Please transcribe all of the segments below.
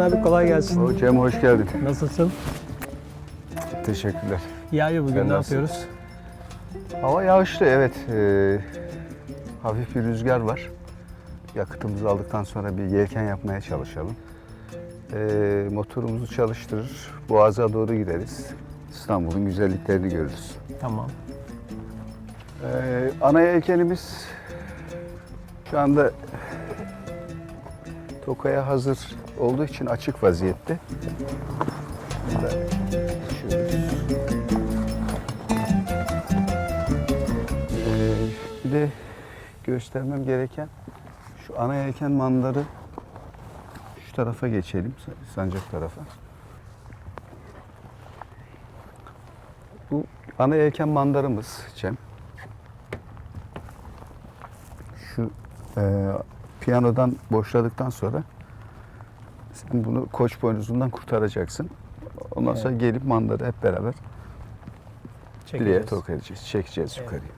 kolay gelsin. O Cem hoş geldin. Nasılsın? Teşekkürler. Yağıyor bugün Sen ne nasılsın? yapıyoruz? Hava yağışlı evet. Ee, hafif bir rüzgar var. Yakıtımızı aldıktan sonra bir yelken yapmaya çalışalım. Ee, motorumuzu çalıştırır, Boğaz'a doğru gideriz. İstanbul'un güzelliklerini görürüz. Tamam. Ee, ana yelkenimiz şu anda Toka'ya hazır olduğu için açık vaziyette. Ee, bir de göstermem gereken şu ana yelken manları şu tarafa geçelim, sancak tarafa. Bu ana yelken mandarımız Cem. Şu e, piyanodan boşladıktan sonra sen bunu koç boynuzundan kurtaracaksın. Ondan sonra gelip mandarı hep beraber direğe Çekeceğiz. tok edeceğiz, çekeceğiz Evet. yukarıya.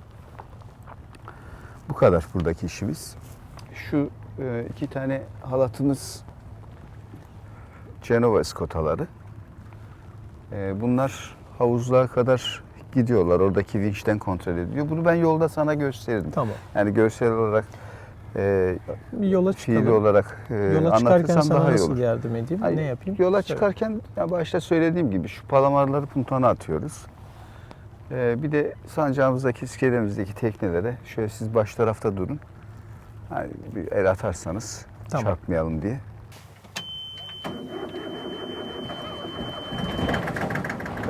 Bu kadar buradaki işimiz. Şu e, iki tane halatımız Cenova iskotaları. E, bunlar havuzluğa kadar gidiyorlar. Oradaki vinçten kontrol ediliyor. Bunu ben yolda sana gösteririm. Tamam. Yani görsel olarak e, Bir yola fiili çıkalım. olarak e, yola çıkarken sana daha iyi nasıl olur. yardım edeyim? Hayır, ne yapayım? Yola Söyle. çıkarken ya başta söylediğim gibi şu palamarları puntona atıyoruz. Ee, bir de sancağımızdaki, iskelemizdeki teknelere şöyle siz baş tarafta durun. Hani bir el atarsanız Tamam. çarpmayalım diye.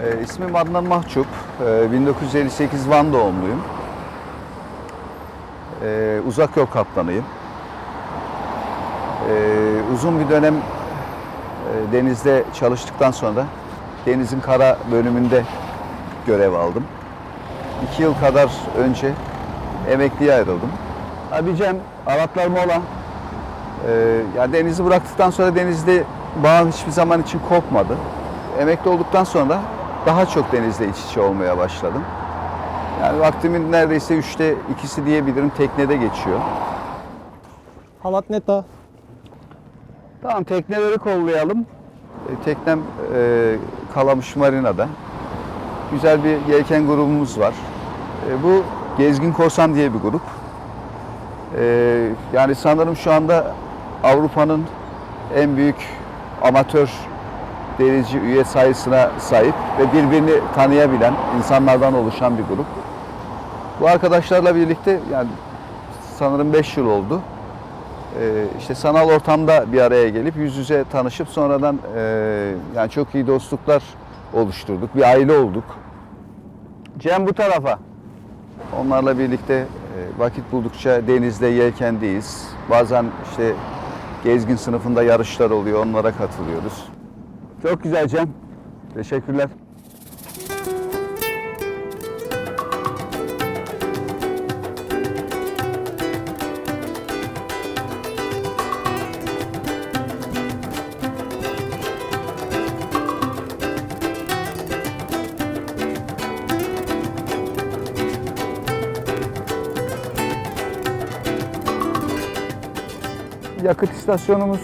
Ee, ismim Adnan Mahçup. Ee, 1958 Van doğumluyum. Ee, uzak yol kaptanıyım. Ee, uzun bir dönem e, denizde çalıştıktan sonra denizin kara bölümünde görev aldım. İki yıl kadar önce emekliye ayrıldım. Abicem Araplar Mola. Ee, ya denizi bıraktıktan sonra denizde bağım hiçbir zaman için kopmadı. Emekli olduktan sonra daha çok denizle iç içe olmaya başladım. Yani vaktimin neredeyse üçte ikisi diyebilirim teknede geçiyor. Halat neta. Tamam tekneleri kollayalım. E, Teknem e, Kalamış Marina'da. Güzel bir yelken grubumuz var. E, bu Gezgin Korsan diye bir grup. E, yani sanırım şu anda Avrupa'nın en büyük amatör denizci üye sayısına sahip ve birbirini tanıyabilen insanlardan oluşan bir grup. Bu arkadaşlarla birlikte yani sanırım 5 yıl oldu. Ee, işte sanal ortamda bir araya gelip yüz yüze tanışıp sonradan e, yani çok iyi dostluklar oluşturduk. Bir aile olduk. Cem bu tarafa. Onlarla birlikte e, vakit buldukça denizde yelkendeyiz. Bazen işte gezgin sınıfında yarışlar oluyor. Onlara katılıyoruz. Çok güzel Cem. Teşekkürler. İstasyonumuz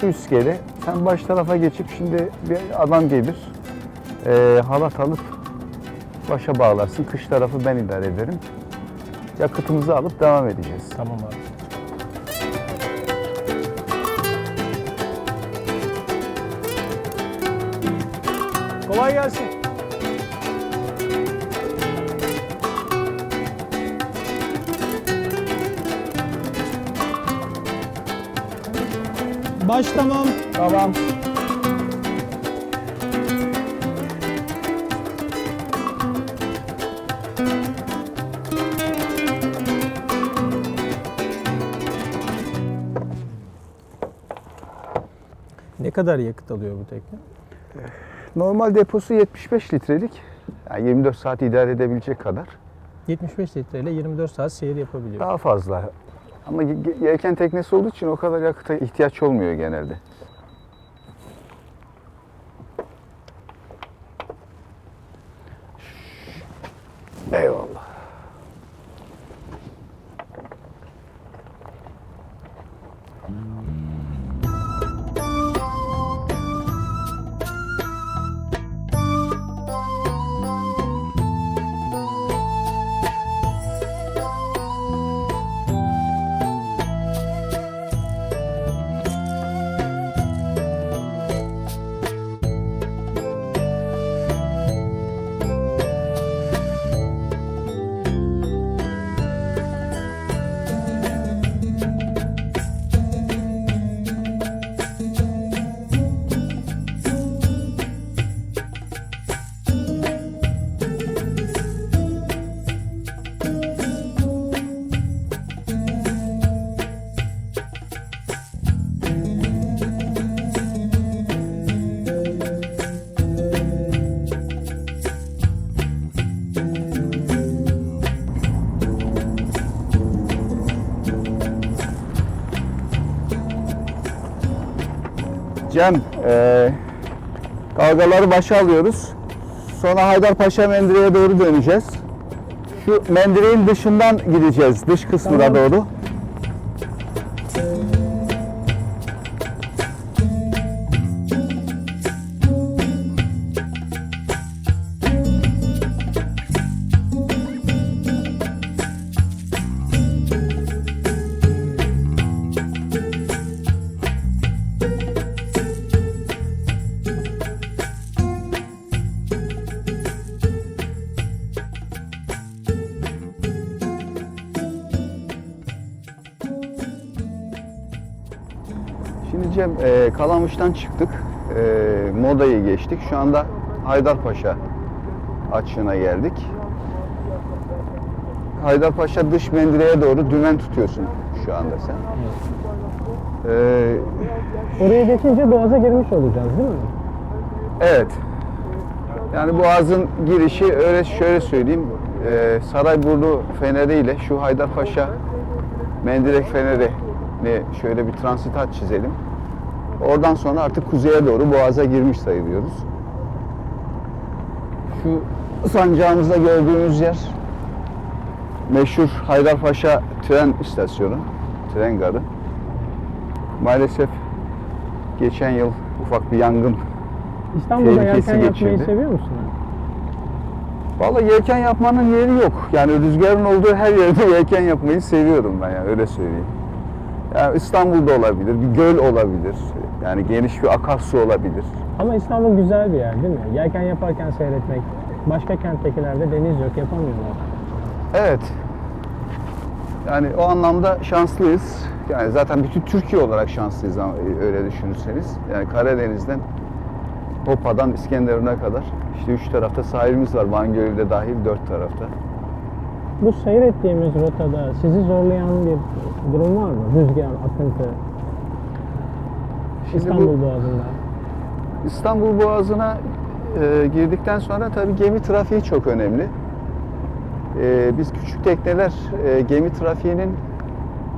şu iskele. Sen baş tarafa geçip şimdi bir adam gelir. Ee, halat alıp başa bağlarsın. Kış tarafı ben idare ederim. Yakıtımızı alıp devam edeceğiz. Tamam abi. Kolay gelsin. Baş tamam. Tamam. Ne kadar yakıt alıyor bu tekne? Normal deposu 75 litrelik. Yani 24 saat idare edebilecek kadar. 75 litreyle 24 saat seyir yapabiliyor. Daha fazla. Ama ye- ye- yelken teknesi olduğu için o kadar yakıta ihtiyaç olmuyor genelde. Cem, e, dalgaları başa alıyoruz. Sonra Haydarpaşa Mendire'ye doğru döneceğiz. Şu mendireğin dışından gideceğiz, dış kısmına Tamam. doğru. Cem, e, Kalamış'tan çıktık. E, Moda'yı geçtik. Şu anda Haydarpaşa açığına geldik. Haydarpaşa dış mendireye doğru dümen tutuyorsun şu anda sen. E, Oraya geçince boğaza girmiş olacağız değil mi? evet. Yani Boğaz'ın girişi öyle şöyle söyleyeyim. E, Sarayburnu Feneri ile şu Haydarpaşa Mendirek Feneri şöyle bir transit hat çizelim. Oradan sonra artık kuzeye doğru Boğaz'a girmiş sayılıyoruz. Şu sancağımızda gördüğümüz yer meşhur Haydarpaşa tren istasyonu, tren garı. Maalesef geçen yıl ufak bir yangın. İstanbul'da Tehlikesi yelken yapmayı geçirdi. seviyor musun? Vallahi yelken yapmanın yeri yok. Yani rüzgarın olduğu her yerde yelken yapmayı seviyorum ben yani öyle söyleyeyim. Yani İstanbul'da olabilir, bir göl olabilir. Yani geniş bir akarsu olabilir. Ama İstanbul güzel bir yer değil mi? Yelken yaparken seyretmek. Başka kenttekilerde deniz yok, yapamıyorlar. Evet. Yani o anlamda şanslıyız. Yani zaten bütün Türkiye olarak şanslıyız öyle düşünürseniz. Yani Karadeniz'den Hopa'dan İskenderun'a kadar işte üç tarafta sahilimiz var. Van Gölü de dahil dört tarafta. Bu seyrettiğimiz rotada sizi zorlayan bir durum var mı? Rüzgar, akıntı, Şimdi İstanbul bu Boğazı'nda. İstanbul Boğazı'na e, girdikten sonra tabii gemi trafiği çok önemli. E, biz küçük tekneler e, gemi trafiğinin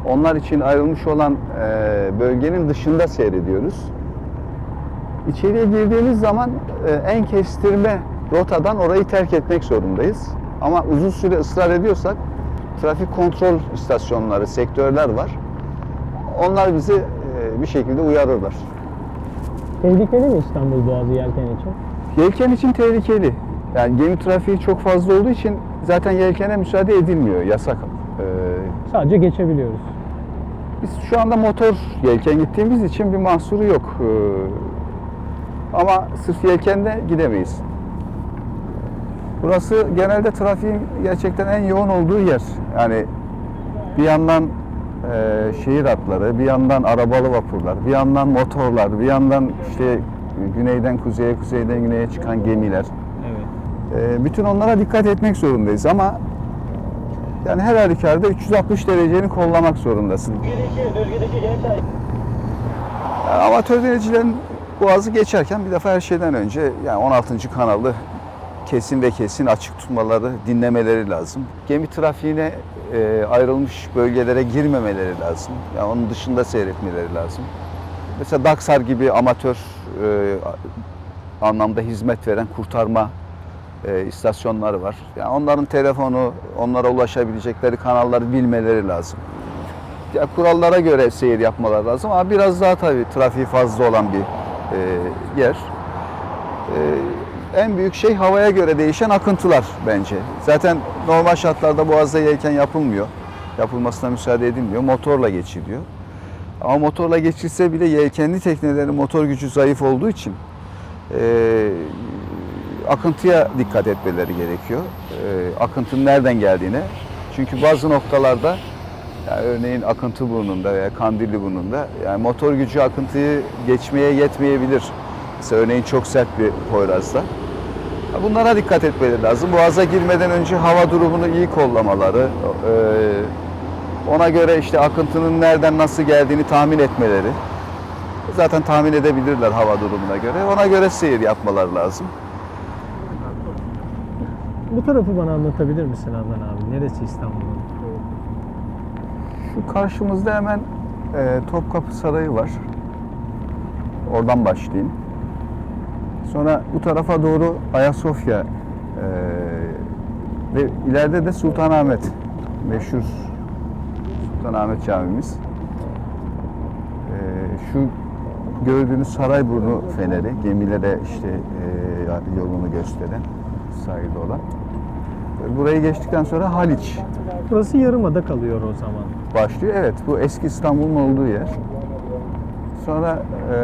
onlar için ayrılmış olan e, bölgenin dışında seyrediyoruz. İçeriye girdiğimiz zaman e, en kestirme rotadan orayı terk etmek zorundayız. Ama uzun süre ısrar ediyorsak trafik kontrol istasyonları, sektörler var. Onlar bizi bir şekilde uyarırlar. Tehlikeli mi İstanbul Boğazı yelken için? Yelken için tehlikeli. Yani gemi trafiği çok fazla olduğu için zaten yelkene müsaade edilmiyor, yasak. Ee, Sadece geçebiliyoruz. biz şu anda motor yelken gittiğimiz için bir mahsuru yok. Ee, ama sırf yelkenle gidemeyiz. Burası genelde trafiğin gerçekten en yoğun olduğu yer. Yani bir yandan e, şehir hatları, bir yandan arabalı vapurlar, bir yandan motorlar, bir yandan işte güneyden kuzeye, kuzeyden güneye çıkan gemiler. Evet. E, bütün onlara dikkat etmek zorundayız ama yani her halükarda 360 dereceni kollamak zorundasın. Yani amatör denizcilerin boğazı geçerken bir defa her şeyden önce yani 16. kanalı kesin ve kesin açık tutmaları, dinlemeleri lazım. Gemi trafiğine e, ayrılmış bölgelere girmemeleri lazım. Yani onun dışında seyretmeleri lazım. Mesela Daksar gibi amatör e, anlamda hizmet veren kurtarma e, istasyonları var. Yani onların telefonu, onlara ulaşabilecekleri kanalları bilmeleri lazım. Ya kurallara göre seyir yapmaları lazım ama biraz daha tabii trafiği fazla olan bir e, yer. E, en büyük şey havaya göre değişen akıntılar bence. Zaten normal şartlarda Boğaz'da yelken yapılmıyor. Yapılmasına müsaade edilmiyor. Motorla geçiliyor. Ama motorla geçilse bile yelkenli teknelerin motor gücü zayıf olduğu için e, akıntıya dikkat etmeleri gerekiyor. E, akıntının nereden geldiğine. Çünkü bazı noktalarda yani örneğin akıntı burnunda veya kandilli burnunda yani motor gücü akıntıyı geçmeye yetmeyebilir. Mesela örneğin çok sert bir Poyraz'da. Bunlara dikkat etmeleri lazım. Boğaza girmeden önce hava durumunu iyi kollamaları, e, ona göre işte akıntının nereden nasıl geldiğini tahmin etmeleri. Zaten tahmin edebilirler hava durumuna göre. Ona göre seyir yapmaları lazım. Bu tarafı bana anlatabilir misin Adnan abi? Neresi İstanbul'un? Şu karşımızda hemen e, Topkapı Sarayı var. Oradan başlayayım. Sonra bu tarafa doğru Ayasofya e, ve ileride de Sultanahmet. Meşhur Sultanahmet Camimiz. E, şu gördüğünüz Sarayburnu Feneri, gemilere işte e, yolunu gösteren sahilde olan. Burayı geçtikten sonra Haliç Burası yarımada kalıyor o zaman. başlıyor. Evet, bu eski İstanbul'un olduğu yer. Sonra e,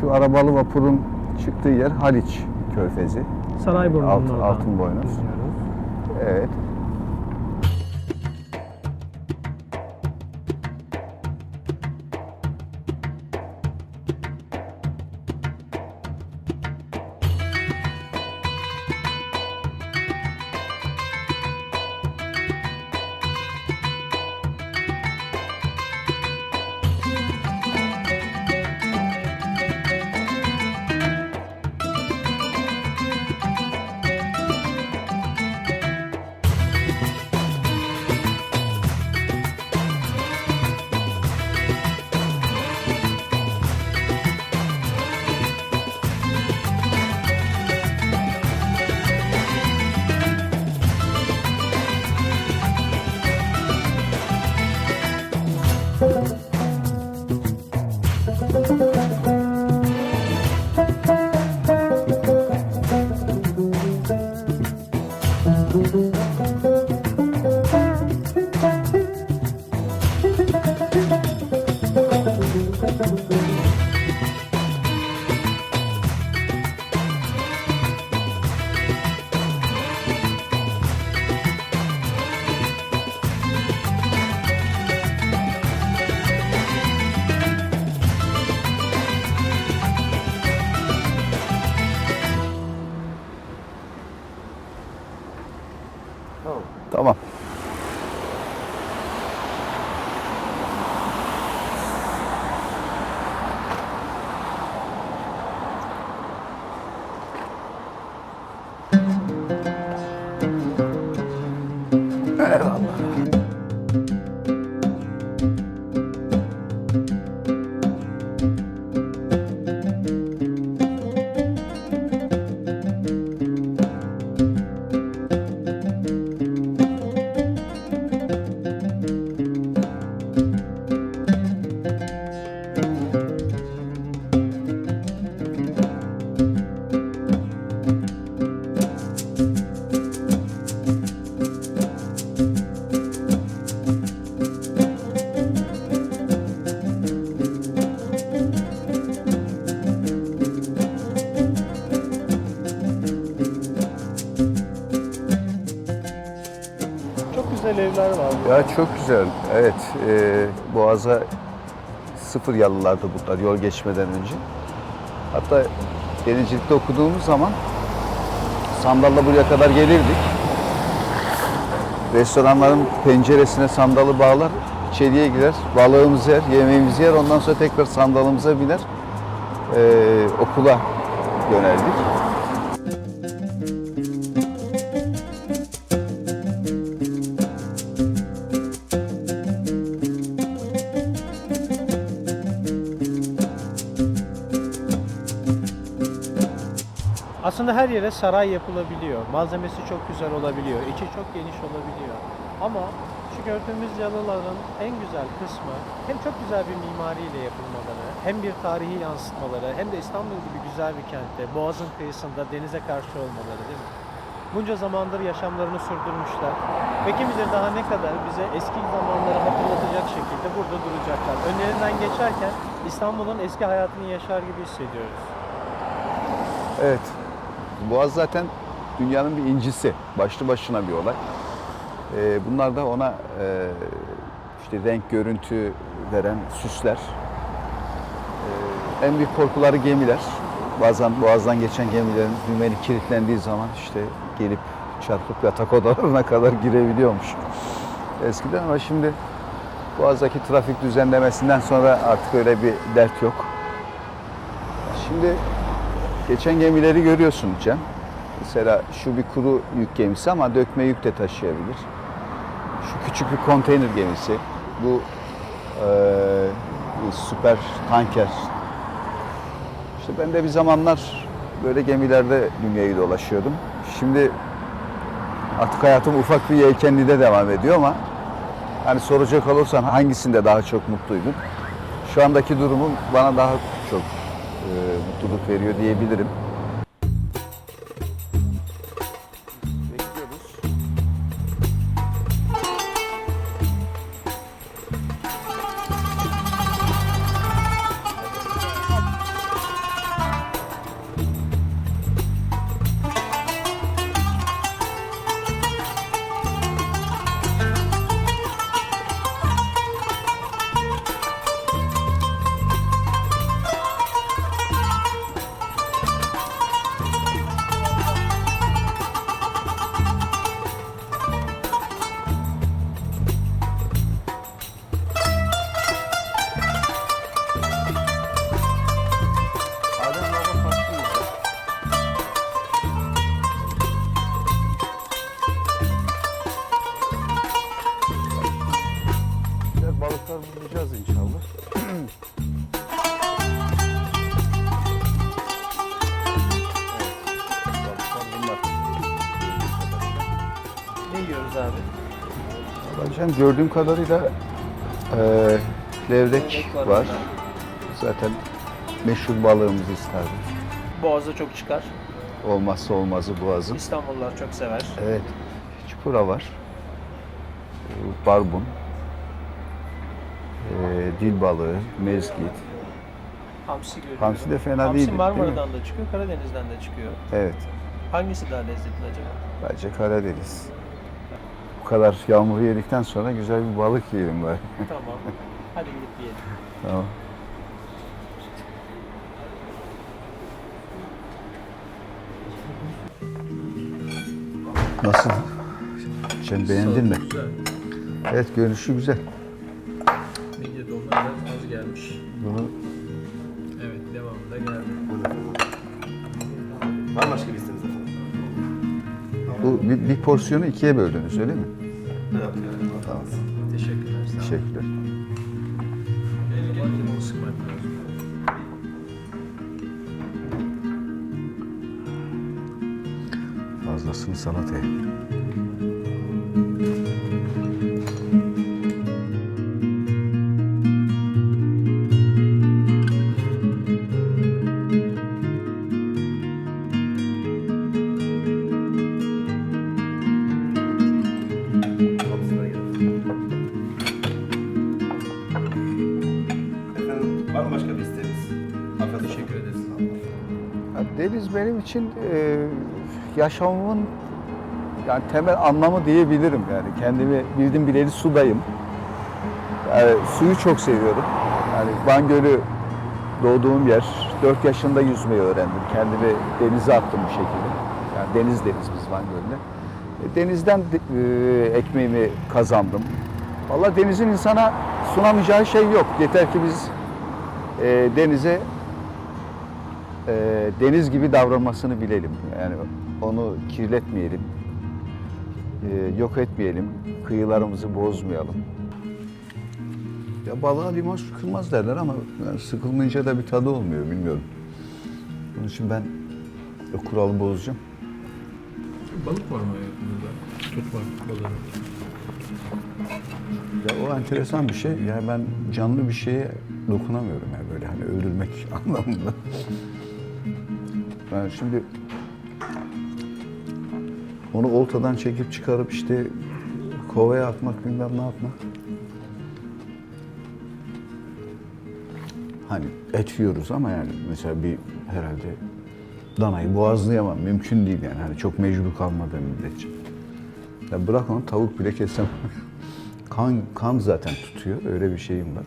şu arabalı vapurun çıktığı yer Haliç Körfezi. Sarayburnu'nun Alt- oradan Altınboynuz. Evet. Ya çok güzel. Evet, e, Boğaz'a sıfır yalılardı bunlar yol geçmeden önce. Hatta denizcilikte okuduğumuz zaman sandalla buraya kadar gelirdik. Restoranların penceresine sandalı bağlar, içeriye girer, balığımızı yer, yemeğimizi yer, ondan sonra tekrar sandalımıza biner, e, okula yöneldik. Aslında her yere saray yapılabiliyor. Malzemesi çok güzel olabiliyor. içi çok geniş olabiliyor. Ama şu gördüğümüz yalıların en güzel kısmı hem çok güzel bir mimariyle yapılmaları, hem bir tarihi yansıtmaları, hem de İstanbul gibi güzel bir kentte, Boğaz'ın kıyısında denize karşı olmaları değil mi? Bunca zamandır yaşamlarını sürdürmüşler. Ve kim bilir daha ne kadar bize eski zamanları hatırlatacak şekilde burada duracaklar. Önlerinden geçerken İstanbul'un eski hayatını yaşar gibi hissediyoruz. Evet. Boğaz zaten dünyanın bir incisi. Başlı başına bir olay. Ee, bunlar da ona e, işte renk, görüntü veren süsler. Ee, en büyük korkuları gemiler. Bazen boğazdan geçen gemilerin dümeni kilitlendiği zaman işte gelip çarpıp yatak odalarına kadar girebiliyormuş. Eskiden ama şimdi Boğaz'daki trafik düzenlemesinden sonra artık öyle bir dert yok. Şimdi Geçen gemileri görüyorsun Cem. Mesela şu bir kuru yük gemisi ama dökme yük de taşıyabilir. Şu küçük bir konteyner gemisi. Bu bir süper tanker İşte ben de bir zamanlar böyle gemilerde dünyayı dolaşıyordum. Şimdi artık hayatım ufak bir yelkenlide devam ediyor ama hani soracak olursan hangisinde daha çok mutluydun? Şu andaki durumum bana daha çok e, mutluluk veriyor diyebilirim. Hocam gördüğüm kadarıyla eee levrek var. Zaten meşhur balığımızı isterdim. Boğazda çok çıkar. Olmazsa olmazı boğazın. İstanbullular çok sever. Evet. Çupura var. Ee, Barbun. Ee, dil balığı, mezgit. Hamsi görüyorum. Hamsi de fena Hamsi değil, değil mi? Marmara'dan da çıkıyor, Karadeniz'den de çıkıyor. Evet. Hangisi daha lezzetli acaba? Bence Karadeniz. Kadar yağmur yedikten sonra güzel bir balık yiyelim bari. Tamam. Hadi gidip yiyelim. tamam. Nasıl? Sen beğendin mi? Güzel. Evet görünüşü güzel. Midye biraz az gelmiş. Bunu bir, bir porsiyonu ikiye böldünüz öyle mi? Evet. Tamam. Teşekkürler. Sağ olun. Teşekkürler. Fazlasını salataya. Yaşamımın yani temel anlamı diyebilirim yani kendimi bildim bileli sudayım. Yani suyu çok seviyorum. Yani Van Gölü doğduğum yer. 4 yaşında yüzmeyi öğrendim. Kendimi denize attım bir şekilde. Yani deniz deniz biz Van Gölü'nde. E, Denizden de- e, ekmeğimi kazandım. Vallahi denizin insana sunamayacağı şey yok. Yeter ki biz e, denize e, deniz gibi davranmasını bilelim. Yani onu kirletmeyelim, e, yok etmeyelim, kıyılarımızı bozmayalım. Ya balığa limon sıkılmaz derler ama yani sıkılmayınca da bir tadı olmuyor bilmiyorum. Bunun için ben o kuralı bozacağım. Balık var mı hayatınızda? Tutmak balığı. Ya o enteresan bir şey. Yani ben canlı bir şeye dokunamıyorum yani böyle hani öldürmek anlamında. Ben şimdi onu oltadan çekip çıkarıp işte kovaya atmak bilmem ne yapmak. Hani et yiyoruz ama yani mesela bir herhalde danayı boğazlayamam. Mümkün değil yani. Hani çok mecbur kalmadığım müddetçe. Ya bırak onu tavuk bile kesem. kan, kan zaten tutuyor. Öyle bir şeyim var.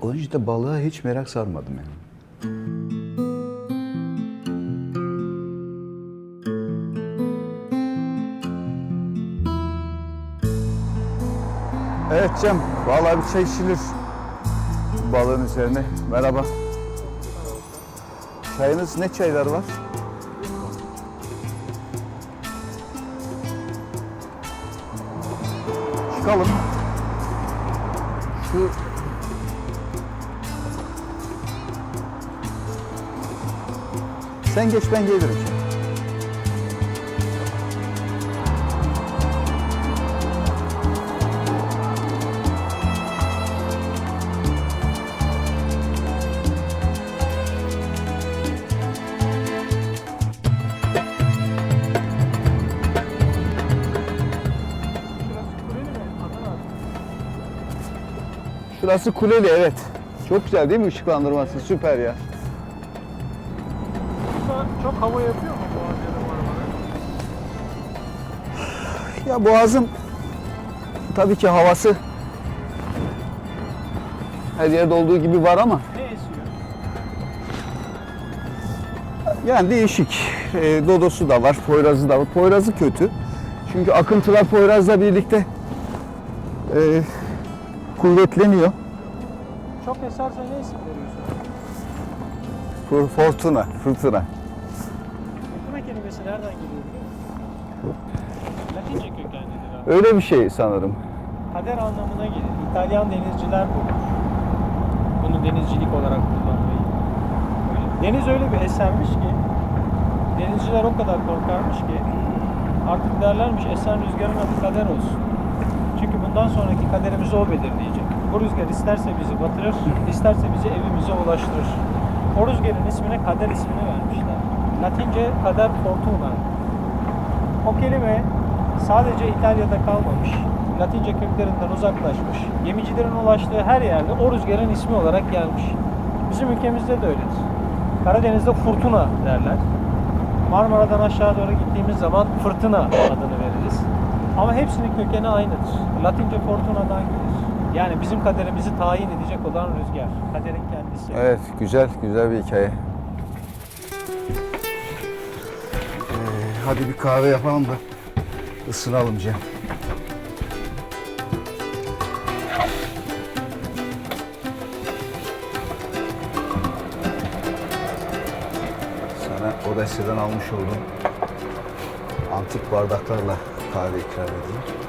O yüzden balığa hiç merak sarmadım yani. Mehmetciğim, vallahi bir çay içilir balığın üzerine. Merhaba. Çayınız ne çaylar var? Çıkalım. Şu Sen geç ben gelirim. Şurası kuleli evet. Çok güzel değil mi ışıklandırması? Süper ya. Çok hava yapıyor mu arada Ya Boğaz'ın tabii ki havası her yerde olduğu gibi var ama Ne esiyor? yani değişik. E, Dodosu da var, Poyraz'ı da var. Poyraz'ı kötü. Çünkü akıntılar Poyraz'la birlikte e, kuvvetleniyor. Çok eserse ne isim veriyorsun? Fortuna, fırtına. Fırtına kelimesi nereden geliyor biliyor musun? Latince kökenlidir abi. Öyle bir şey sanırım. Kader anlamına gelir. İtalyan denizciler bulmuş. Bunu denizcilik olarak kullanmayı. Deniz öyle bir esermiş ki denizciler o kadar korkarmış ki artık derlermiş esen rüzgarın adı kader olsun. Çünkü bundan sonraki kaderimizi o belirleyecek. Bu rüzgar isterse bizi batırır, isterse bizi evimize ulaştırır. O rüzgarın ismine kader ismini vermişler. Latince kader fortuna. O kelime sadece İtalya'da kalmamış. Latince köklerinden uzaklaşmış. Gemicilerin ulaştığı her yerde o rüzgarın ismi olarak gelmiş. Bizim ülkemizde de öyledir. Karadeniz'de fırtına derler. Marmara'dan aşağı doğru gittiğimiz zaman fırtına adını veririz. Ama hepsinin kökeni aynıdır. Latince fortuna'dan. Yani bizim kaderimizi tayin edecek olan rüzgar. Kaderin kendisi. Evet, güzel, güzel bir hikaye. Ee, hadi bir kahve yapalım da ısınalım Cem. Sana Odesya'dan almış olduğum antik bardaklarla kahve ikram edeyim.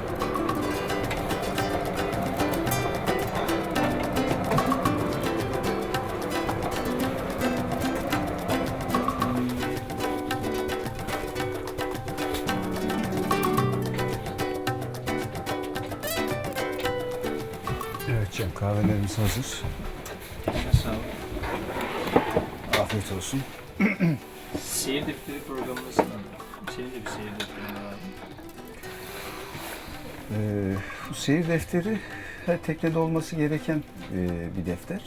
Cem kahvelerimiz hazır. Afiyet olsun. Seyir defteri programı nasıl? Senin de bir seyir defterin var. Ee, bu seyir defteri her teknede olması gereken e, bir defter.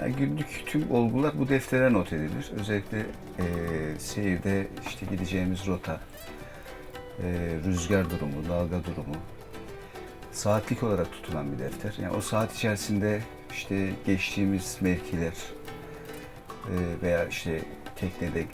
Yani günlük tüm olgular bu deftere not edilir. Özellikle e, seyirde işte gideceğimiz rota, e, rüzgar durumu, dalga durumu, saatlik olarak tutulan bir defter. Yani o saat içerisinde işte geçtiğimiz mevkiler e, veya işte teknede